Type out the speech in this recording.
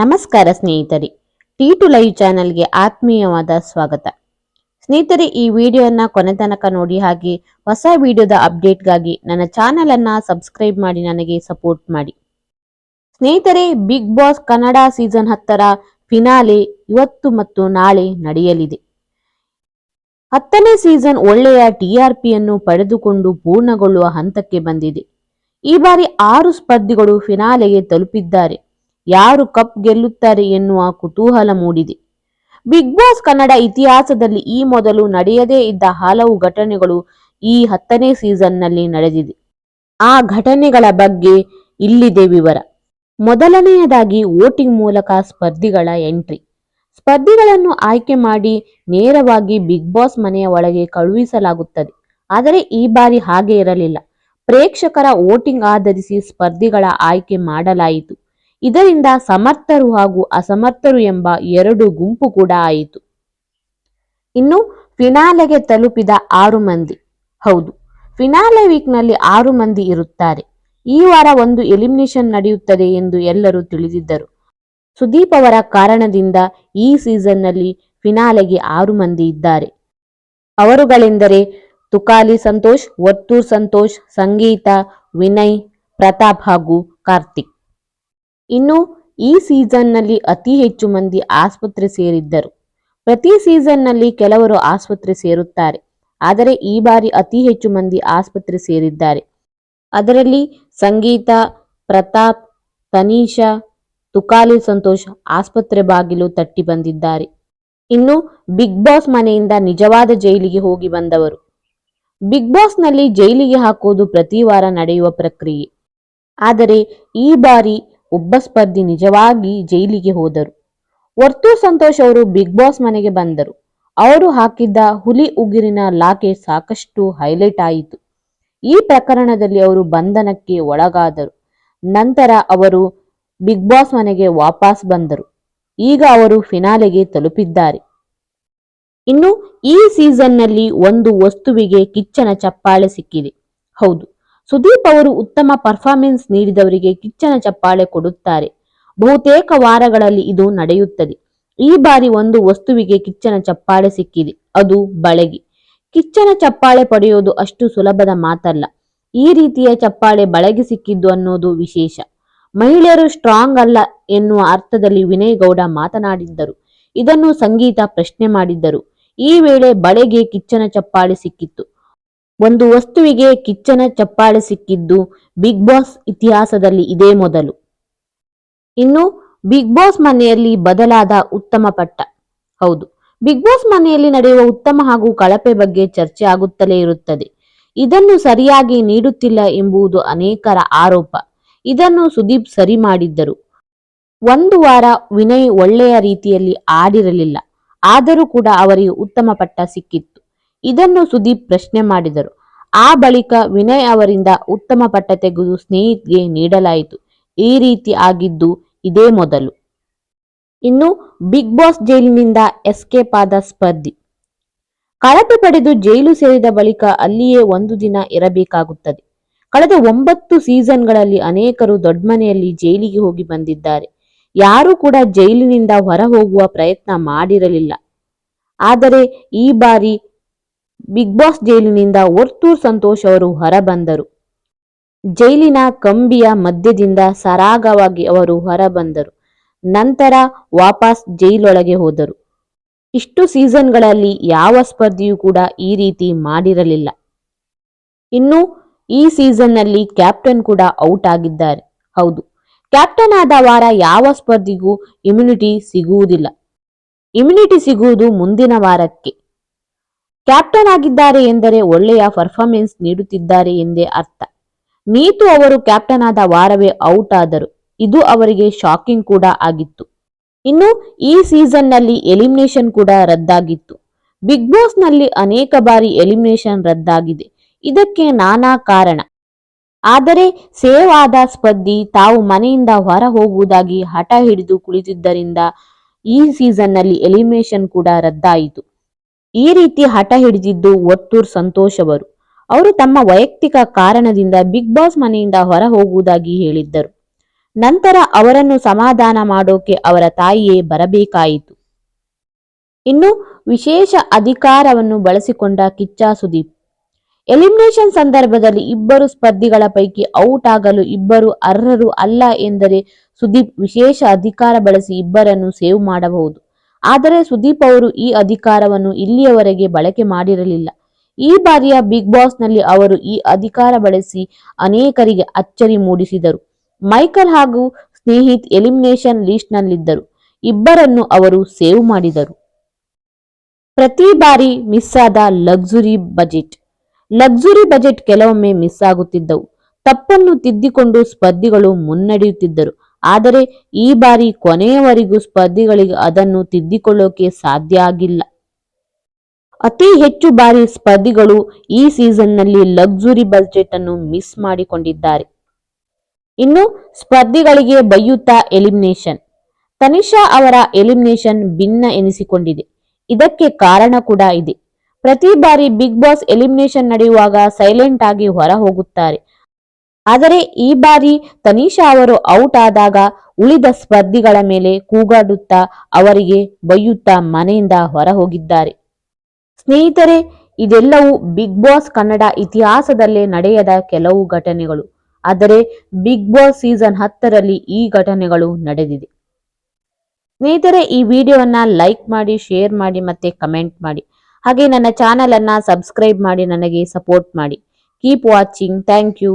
ನಮಸ್ಕಾರ ಸ್ನೇಹಿತರೆ. T to live ಚಾನೆಲ್ಗೆ ಆತ್ಮೀಯವಾದ ಸ್ವಾಗತ. ಸ್ನೇಹಿತರೆ, ಈ ವಿಡಿಯೋನ ಕೊನೆ ತನಕ ನೋಡಿ ಹಾಗೆ ಹೊಸ ವಿಡಿಯೋದ ಅಪ್ಡೇಟ್ಗಾಗಿ ನನ್ನ ಚಾನೆಲ್ ಅನ್ನ ಸಬ್ಸ್ಕ್ರೈಬ್ ಮಾಡಿ ನನಗೆ ಸಪೋರ್ಟ್ ಮಾಡಿ. ಸ್ನೇಹಿತರೆ ಬಿಗ್ ಬಾಸ್ ಕನ್ನಡ ಸೀಸನ್ ಹತ್ತರ ಫಿನಾಲೆ ಇವತ್ತು ಮತ್ತು ನಾಳೆ ನಡೆಯಲಿದೆ. ಹತ್ತನೇ ಸೀಸನ್ ಒಳ್ಳೆಯ ಟಿಆರ್ಪಿಯನ್ನು ಪಡೆದುಕೊಂಡು ಪೂರ್ಣಗೊಳ್ಳುವ ಹಂತಕ್ಕೆ ಬಂದಿದೆ. ಈ ಬಾರಿ ಆರು ಸ್ಪರ್ಧಿಗಳು ಫಿನಾಲೆಗೆ ತಲುಪಿದ್ದಾರೆ. ಯಾರು ಕಪ್ ಗೆಲ್ಲುತ್ತಾರೆ ಎನ್ನುವ ಕುತೂಹಲ ಮೂಡಿದೆ. ಬಿಗ್ ಬಾಸ್ ಕನ್ನಡ ಇತಿಹಾಸದಲ್ಲಿ ಈ ಮೊದಲು ನಡೆಯದೇ ಇದ್ದ ಹಲವು ಘಟನೆಗಳು ಈ ಹತ್ತನೇ ಸೀಸನ್ನಲ್ಲಿ ನಡೆದಿದೆ. ಆ ಘಟನೆಗಳ ಬಗ್ಗೆ ಇಲ್ಲಿದೆ ವಿವರ. ಮೊದಲನೆಯದಾಗಿ ವೋಟಿಂಗ್ ಮೂಲಕ ಸ್ಪರ್ಧಿಗಳ ಎಂಟ್ರಿ. ಸ್ಪರ್ಧಿಗಳನ್ನು ಆಯ್ಕೆ ಮಾಡಿ ನೇರವಾಗಿ ಬಿಗ್ ಬಾಸ್ ಮನೆಯ ಒಳಗೆ ಕಳುಹಿಸಲಾಗುತ್ತದೆ. ಆದರೆ ಈ ಬಾರಿ ಹಾಗೆ ಇರಲಿಲ್ಲ. ಪ್ರೇಕ್ಷಕರ ವೋಟಿಂಗ್ ಆಧರಿಸಿ ಸ್ಪರ್ಧಿಗಳ ಆಯ್ಕೆ ಮಾಡಲಾಯಿತು. ಇದರಿಂದ ಸಮರ್ಥರು ಹಾಗೂ ಅಸಮರ್ಥರು ಎಂಬ ಎರಡು ಗುಂಪು ಕೂಡ ಆಯಿತು. ಇನ್ನು ಫಿನಾಲೆಗೆ ತಲುಪಿದ ಆರು ಮಂದಿ. ಹೌದು, ಫಿನಾಲೆ ವೀಕ್ನಲ್ಲಿ ಆರು ಮಂದಿ ಇರುತ್ತಾರೆ. ಈ ವಾರ ಒಂದು ಎಲಿಮಿನೇಷನ್ ನಡೆಯುತ್ತದೆ ಎಂದು ಎಲ್ಲರೂ ತಿಳಿದಿದ್ದರು. ಸುದೀಪ್ ಅವರ ಕಾರಣದಿಂದ ಈ ಸೀಸನ್ನಲ್ಲಿ ಫಿನಾಲೆಗೆ ಆರು ಮಂದಿ ಇದ್ದಾರೆ. ಅವರುಗಳೆಂದರೆ ತುಕಾಲಿ ಸಂತೋಷ್, ಒತ್ತೂರ್ ಸಂತೋಷ್, ಸಂಗೀತ, ವಿನಯ್, ಪ್ರತಾಪ್ ಹಾಗೂ ಕಾರ್ತಿಕ್. ಇನ್ನು ಈ ಸೀಸನ್ನಲ್ಲಿ ಅತಿ ಹೆಚ್ಚು ಮಂದಿ ಆಸ್ಪತ್ರೆ ಸೇರಿದ್ದರು. ಪ್ರತಿ ಸೀಸನ್ನಲ್ಲಿ ಕೆಲವರು ಆಸ್ಪತ್ರೆ ಸೇರುತ್ತಾರೆ. ಆದರೆ ಈ ಬಾರಿ ಅತಿ ಹೆಚ್ಚು ಮಂದಿ ಆಸ್ಪತ್ರೆ ಸೇರಿದ್ದಾರೆ. ಅದರಲ್ಲಿ ಸಂಗೀತ, ಪ್ರತಾಪ್, ತನಿಷಾ, ತುಕಾಲಿ ಸಂತೋಷ್ ಆಸ್ಪತ್ರೆ ಬಾಗಿಲು ತಟ್ಟಿ ಬಂದಿದ್ದಾರೆ. ಇನ್ನು ಬಿಗ್ ಬಾಸ್ ಮನೆಯಿಂದ ನಿಜವಾದ ಜೈಲಿಗೆ ಹೋಗಿ ಬಂದವರು. ಬಿಗ್ ಬಾಸ್ನಲ್ಲಿ ಜೈಲಿಗೆ ಹಾಕುವುದು ಪ್ರತಿ ವಾರ ನಡೆಯುವ ಪ್ರಕ್ರಿಯೆ. ಆದರೆ ಈ ಬಾರಿ ಒಬ್ಬ ಸ್ಪರ್ಧಿ ನಿಜವಾಗಿ ಜೈಲಿಗೆ ಹೋದರು. ವರ್ತು ಸಂತೋಷ್ ಅವರು ಬಿಗ್ ಬಾಸ್ ಮನೆಗೆ ಬಂದರು. ಅವರು ಹಾಕಿದ್ದ ಹುಲಿ ಉಗಿರಿನ ಲಾಕೆ ಸಾಕಷ್ಟು ಹೈಲೈಟ್ ಆಯಿತು. ಈ ಪ್ರಕರಣದಲ್ಲಿ ಅವರು ಬಂಧನಕ್ಕೆ ಒಳಗಾದರು. ನಂತರ ಅವರು ಬಿಗ್ ಬಾಸ್ ಮನೆಗೆ ವಾಪಸ್ ಬಂದರು. ಈಗ ಅವರು ಫಿನಾಲೆಗೆ ತಲುಪಿದ್ದಾರೆ. ಇನ್ನು ಈ ಸೀಸನ್ನಲ್ಲಿ ಒಂದು ವಸ್ತುವಿಗೆ ಕಿಚ್ಚನ ಚಪ್ಪಾಳೆ ಸಿಕ್ಕಿದೆ. ಹೌದು ಸುದೀಪ್ ಅವರು ಉತ್ತಮ ಪರ್ಫಾರ್ಮೆನ್ಸ್ ನೀಡಿದವರಿಗೆ ಕಿಚ್ಚನ ಚಪ್ಪಾಳೆ ಕೊಡುತ್ತಾರೆ. ಬಹುತೇಕ ವಾರಗಳಲ್ಲಿ ಇದು ನಡೆಯುತ್ತದೆ. ಈ ಬಾರಿ ಒಂದು ವಸ್ತುವಿಗೆ ಕಿಚ್ಚನ ಚಪ್ಪಾಳೆ ಸಿಕ್ಕಿದೆ. ಅದು ಬಳೆಗೆ. ಕಿಚ್ಚನ ಚಪ್ಪಾಳೆ ಪಡೆಯೋದು ಅಷ್ಟು ಸುಲಭದ ಮಾತಲ್ಲ. ಈ ರೀತಿಯ ಚಪ್ಪಾಳೆ ಬಳಗಿ ಸಿಕ್ಕಿದ್ದು ಅನ್ನೋದು ವಿಶೇಷ. ಮಹಿಳೆಯರು ಸ್ಟ್ರಾಂಗ್ ಅಲ್ಲ ಎನ್ನುವ ಅರ್ಥದಲ್ಲಿ ವಿನಯ್ ಗೌಡ ಮಾತನಾಡಿದ್ದರು. ಇದನ್ನು ಸಂಗೀತ ಪ್ರಶ್ನೆ ಮಾಡಿದ್ದರು. ಈ ವೇಳೆ ಬಳೆಗೆ ಕಿಚ್ಚನ ಚಪ್ಪಾಳೆ ಸಿಕ್ಕಿತ್ತು. ಒಂದು ವಸ್ತುವಿಗೆ ಕಿಚ್ಚನ ಚಪ್ಪಾಳೆ ಸಿಕ್ಕಿದ್ದು ಬಿಗ್ ಬಾಸ್ ಇತಿಹಾಸದಲ್ಲಿ ಇದೇ ಮೊದಲು. ಇನ್ನು ಬಿಗ್ ಬಾಸ್ ಮನೆಯಲ್ಲಿ ಬದಲಾದ ಉತ್ತಮ ಪಟ್ಟ. ಹೌದು, ಬಿಗ್ ಬಾಸ್ ಮನೆಯಲ್ಲಿ ನಡೆಯುವ ಉತ್ತಮ ಹಾಗೂ ಕಳಪೆ ಬಗ್ಗೆ ಚರ್ಚೆ ಆಗುತ್ತಲೇ ಇರುತ್ತದೆ. ಇದನ್ನು ಸರಿಯಾಗಿ ನೀಡುತ್ತಿಲ್ಲ ಎಂಬುದು ಅನೇಕರ ಆರೋಪ. ಇದನ್ನು ಸುದೀಪ್ ಸರಿ ಮಾಡಿದ್ದರು. ಒಂದು ವಾರ ವಿನಯ್ ಒಳ್ಳೆಯ ರೀತಿಯಲ್ಲಿ ಆಡಿರಲಿಲ್ಲ. ಆದರೂ ಕೂಡ ಅವರಿಗೆ ಉತ್ತಮ ಪಟ್ಟ ಸಿಕ್ಕಿತ್ತು. ಇದನ್ನು ಸುದೀಪ್ ಪ್ರಶ್ನೆ ಮಾಡಿದರು. ಆ ಬಳಿಕ ವಿನಯ್ ಅವರಿಂದ ಉತ್ತಮ ಪಟ್ಟ ತೆಗೆದು ಸ್ನೇಹಿತ್ಗೆ ನೀಡಲಾಯಿತು. ಈ ರೀತಿ ಆಗಿದ್ದು ಇದೇ ಮೊದಲು. ಇನ್ನು ಬಿಗ್ ಬಾಸ್ ಜೈಲಿನಿಂದ ಎಸ್ಕೇಪ್ ಆದ ಸ್ಪರ್ಧಿ. ಕಳಪೆ ಪಡೆದು ಜೈಲು ಸೇರಿದ ಬಳಿಕ ಅಲ್ಲಿಯೇ ಒಂದು ದಿನ ಇರಬೇಕಾಗುತ್ತದೆ. ಕಳೆದ ಒಂಬತ್ತು ಸೀಸನ್ಗಳಲ್ಲಿ ಅನೇಕರು ದೊಡ್ಡಮನೆಯಲ್ಲಿ ಜೈಲಿಗೆ ಹೋಗಿ ಬಂದಿದ್ದಾರೆ. ಯಾರೂ ಕೂಡ ಜೈಲಿನಿಂದ ಹೊರ ಹೋಗುವ ಪ್ರಯತ್ನ ಮಾಡಿರಲಿಲ್ಲ. ಆದರೆ ಈ ಬಾರಿ ಬಿಗ್ ಬಾಸ್ ಜೈಲಿನಿಂದ ವರ್ತೂರ್ ಸಂತೋಷ್ ಅವರು ಹೊರಬಂದರು. ಜೈಲಿನ ಕಂಬಿಯ ಮಧ್ಯದಿಂದ ಸರಾಗವಾಗಿ ಅವರು ಹೊರಬಂದರು. ನಂತರ ವಾಪಸ್ ಜೈಲೊಳಗೆ ಹೋದರು. ಇಷ್ಟು ಸೀಸನ್ಗಳಲ್ಲಿ ಯಾವ ಸ್ಪರ್ಧಿಯೂ ಕೂಡ ಈ ರೀತಿ ಮಾಡಿರಲಿಲ್ಲ. ಇನ್ನು ಈ ಸೀಸನ್ನಲ್ಲಿ ಕ್ಯಾಪ್ಟನ್ ಕೂಡ ಔಟ್ ಆಗಿದ್ದಾರೆ. ಹೌದು, ಕ್ಯಾಪ್ಟನ್ ಆದ ವಾರ ಯಾವ ಸ್ಪರ್ಧಿಗೂ ಇಮ್ಯುನಿಟಿ ಸಿಗುವುದಿಲ್ಲ. ಇಮ್ಯುನಿಟಿ ಸಿಗುವುದು ಮುಂದಿನ ವಾರಕ್ಕೆ. ಕ್ಯಾಪ್ಟನ್ ಆಗಿದ್ದಾರೆ ಎಂದರೆ ಒಳ್ಳೆಯ ಪರ್ಫಾರ್ಮೆನ್ಸ್ ನೀಡುತ್ತಿದ್ದಾರೆ ಎಂದೇ ಅರ್ಥ. ನೀತು ಅವರು ಕ್ಯಾಪ್ಟನ್ ಆದ ವಾರವೇ ಔಟ್ ಆದರು. ಇದು ಅವರಿಗೆ ಶಾಕಿಂಗ್ ಕೂಡ ಆಗಿತ್ತು. ಇನ್ನು ಈ ಸೀಸನ್ನಲ್ಲಿ ಎಲಿಮಿನೇಷನ್ ಕೂಡ ರದ್ದಾಗಿತ್ತು. ಬಿಗ್ ಬಾಸ್ನಲ್ಲಿ ಅನೇಕ ಬಾರಿ ಎಲಿಮಿನೇಷನ್ ರದ್ದಾಗಿದೆ. ಇದಕ್ಕೆ ನಾನಾ ಕಾರಣ. ಆದರೆ ಸೇವ್ ಆದ ಸ್ಪರ್ಧಿ ತಾವು ಮನೆಯಿಂದ ಹೊರ ಹೋಗುವುದಾಗಿ ಹಠ ಹಿಡಿದು ಕುಳಿತಿದ್ದರಿಂದ ಈ ಸೀಸನ್ನಲ್ಲಿ ಎಲಿಮಿನೇಷನ್ ಕೂಡ ರದ್ದಾಯಿತು. ಈ ರೀತಿ ಹಠ ಹಿಡಿದಿದ್ದು ಒತ್ತೂರ್ ಸಂತೋಷ್ ಅವರು. ಅವರು ತಮ್ಮ ವೈಯಕ್ತಿಕ ಕಾರಣದಿಂದ ಬಿಗ್ ಬಾಸ್ ಮನೆಯಿಂದ ಹೊರ ಹೋಗುವುದಾಗಿ ಹೇಳಿದ್ದರು. ನಂತರ ಅವರನ್ನು ಸಮಾಧಾನ ಮಾಡೋಕೆ ಅವರ ತಾಯಿಯೇ ಬರಬೇಕಾಯಿತು. ಇನ್ನು ವಿಶೇಷ ಅಧಿಕಾರವನ್ನು ಬಳಸಿಕೊಂಡ ಕಿಚ್ಚ ಸುದೀಪ್. ಎಲಿಮಿನೇಷನ್ ಸಂದರ್ಭದಲ್ಲಿ ಇಬ್ಬರು ಸ್ಪರ್ಧಿಗಳ ಪೈಕಿ ಔಟ್ ಆಗಲು ಇಬ್ಬರು ಅರ್ಹರು ಅಲ್ಲ ಎಂದರೆ ಸುದೀಪ್ ವಿಶೇಷ ಅಧಿಕಾರ ಬಳಸಿ ಇಬ್ಬರನ್ನು ಸೇವ್ ಮಾಡಬಹುದು. ಆದರೆ ಸುದೀಪ್ ಅವರು ಈ ಅಧಿಕಾರವನ್ನು ಇಲ್ಲಿಯವರೆಗೆ ಬಳಕೆ ಮಾಡಿರಲಿಲ್ಲ. ಈ ಬಾರಿಯ ಬಿಗ್ ಬಾಸ್ನಲ್ಲಿ ಅವರು ಈ ಅಧಿಕಾರ ಬಳಸಿ ಅನೇಕರಿಗೆ ಅಚ್ಚರಿ ಮೂಡಿಸಿದರು. ಮೈಕಲ್ ಹಾಗೂ ಸ್ನೇಹಿತ್ ಎಲಿಮಿನೇಷನ್ ಲಿಸ್ಟ್ನಲ್ಲಿದ್ದರು. ಇಬ್ಬರನ್ನು ಅವರು ಸೇವ್ ಮಾಡಿದರು. ಪ್ರತಿ ಬಾರಿ ಮಿಸ್ ಆದ ಲಕ್ಸುರಿ ಬಜೆಟ್. ಲಕ್ಸುರಿ ಬಜೆಟ್ ಕೆಲವೊಮ್ಮೆ ಮಿಸ್ ಆಗುತ್ತಿದ್ದವು ತಪ್ಪನ್ನು ತಿದ್ದಿಕೊಂಡು ಸ್ಪರ್ಧಿಗಳು ಮುನ್ನಡೆಯುತ್ತಿದ್ದರು. ಆದರೆ ಈ ಬಾರಿ ಕೊನೆಯವರೆಗೂ ಸ್ಪರ್ಧಿಗಳಿಗೆ ಅದನ್ನು ತಿದ್ದಿಕೊಳ್ಳೋಕೆ ಸಾಧ್ಯ ಆಗಿಲ್ಲ. ಅತಿ ಹೆಚ್ಚು ಬಾರಿ ಸ್ಪರ್ಧಿಗಳು ಈ ಸೀಸನ್ನಲ್ಲಿ ಲಕ್ಸುರಿ ಬಜೆಟ್ ಅನ್ನು ಮಿಸ್ ಮಾಡಿಕೊಂಡಿದ್ದಾರೆ. ಇನ್ನು ಸ್ಪರ್ಧಿಗಳಿಗೆ ಬೈಯುತ್ತಾ ಎಲಿಮಿನೇಷನ್. ತನಿಷಾ ಅವರ ಎಲಿಮಿನೇಷನ್ ಭಿನ್ನ ಎನಿಸಿಕೊಂಡಿದೆ. ಇದಕ್ಕೆ ಕಾರಣ ಕೂಡ ಇದೆ. ಪ್ರತಿ ಬಾರಿ ಬಿಗ್ ಬಾಸ್ ಎಲಿಮಿನೇಷನ್ ನಡೆಯುವಾಗ ಸೈಲೆಂಟ್ ಆಗಿ ಹೊರ ಹೋಗುತ್ತಾರೆ ಆದರೆ ಈ ಬಾರಿ ತನಿಷಾ ಅವರು ಔಟ್ ಆದಾಗ ಉಳಿದ ಸ್ಪರ್ಧಿಗಳ ಮೇಲೆ ಕೂಗಾಡುತ್ತಾ ಅವರಿಗೆ ಬೈಯುತ್ತಾ ಮನೆಯಿಂದ ಹೊರ ಹೋಗಿದ್ದಾರೆ ಸ್ನೇಹಿತರೆ, ಇದೆಲ್ಲವೂ ಬಿಗ್ ಬಾಸ್ ಕನ್ನಡ ಇತಿಹಾಸದಲ್ಲೇ ನಡೆಯದ ಕೆಲವು ಘಟನೆಗಳು. ಆದರೆ ಬಿಗ್ ಬಾಸ್ ಸೀಸನ್ ಹತ್ತರಲ್ಲಿ ಈ ಘಟನೆಗಳು ನಡೆದಿದೆ. ಸ್ನೇಹಿತರೆ, ಈ ವಿಡಿಯೋವನ್ನ ಲೈಕ್ ಮಾಡಿ, ಶೇರ್ ಮಾಡಿ ಮತ್ತೆ ಕಮೆಂಟ್ ಮಾಡಿ. ಹಾಗೆ ನನ್ನ ಚಾನಲ್ ಅನ್ನ ಸಬ್ಸ್ಕ್ರೈಬ್ ಮಾಡಿ, ನನಗೆ ಸಪೋರ್ಟ್ ಮಾಡಿ. Keep watching. Thank you.